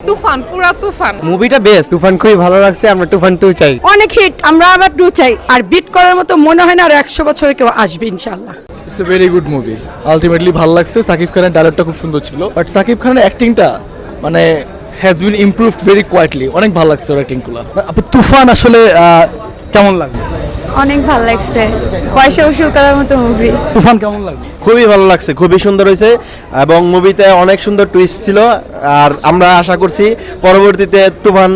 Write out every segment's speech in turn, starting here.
তুফান পুরা তুফান। মুভিটা বেস্ট তুফান খুবই ভালো লাগছে আমরা তুফান টু চাই। অনেক হিট আমরা আবার টু চাই। আর বিট করার মতো মনে হয় না আর একশো বছরে কেউ আসবে ইনশাল্লাহ it's a very good movie ultimately ভালো লাগছে সাকিব খানের ডায়লগটা খুব সুন্দর ছিল। বাট সাকিব খানের অ্যাক্টিংটা মানে has been improved very quietly অনেক ভালো লাগছে ওর অ্যাক্টিংগুলো আপু তুফান আসলে আহ, কেমন লাগবে অনেক ভালো লাগছে। পয়সা উসুল করার মতো মুভি তুফান কেমন লাগবে খুবই ভালো লাগছে খুবই সুন্দর হয়েছে এবং মুভিতে অনেক সুন্দর টুইস্ট ছিল আর আমরা আশা করছি পরবর্তীতে তুফান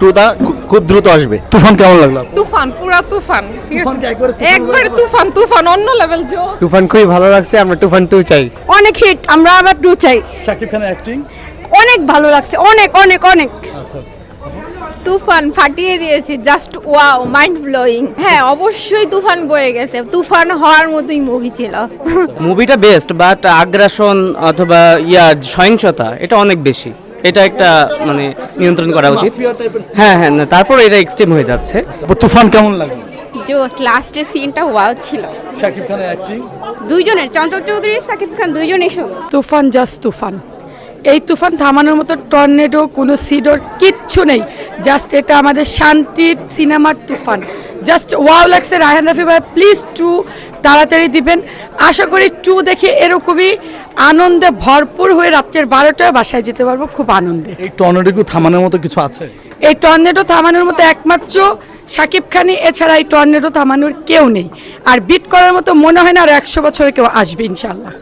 টুটা খুব দ্রুত আসবে। তুফান কেমন লাগল? তুফান পুরা তুফান একবারে তুফান? তুফান তুফান অন্য লেভেল জো তুফান খুবই ভালো লাগছে আমরা তুফান টু চাই। অনেক হিট আমরা আবার টু চাই। শাকিব খানের অ্যাক্টিং অনেক ভালো লাগছে অনেক অনেক অনেক। আচ্ছা। তুফান ফাটিয়ে দিয়েছে জাস্ট ওয়াও মাইন্ড ব্লোয়িং হ্যাঁ অবশ্যই তুফান বয়ে গেছে। তুফান হওয়ার মতোই মুভি ছিল। মুভিটা বেস্ট বাট আগ্রাসন অথবা ইয়া সহিংসতা এটা অনেক বেশি। এটা একটা মানে নিয়ন্ত্রণ করা উচিত। হ্যাঁ হ্যাঁ না, তারপর এটা এক্সট্রিম হয়ে যাচ্ছে। তুফান কেমন লাগল? জোস লাস্টের সিনটা ওয়াও ছিল। শাকিব খানের অ্যাক্টিং দুইজনের চঞ্চল চৌধুরী সাকিব খান দুইজনই সুন্দর তুফান জাস্ট তুফান। এই তুফান থামানোর মতো টর্নেডো কোনো সিডোর কিচ্ছু নেই। জাস্ট এটা আমাদের শান্তির সিনেমার তুফান। জাস্ট ওয়াও লাগছে রায়হান রাফি ভাই প্লিজ টু তাড়াতাড়ি দিবেন। আশা করি টু দেখে এরকমই আনন্দে ভরপুর হয়ে রাত্রের বারোটায় বাসায় যেতে পারব খুব আনন্দে। এই টর্নেডো থামানোর মতো কিছু আছে? এই টর্নেডো থামানোর মতো একমাত্র সাকিব খানই এছাড়া এই টর্নেডো থামানোর কেউ নেই। আর বিট করার মতো মনে হয় না আর একশো বছরে কেউ আসবে ইনশাল্লাহ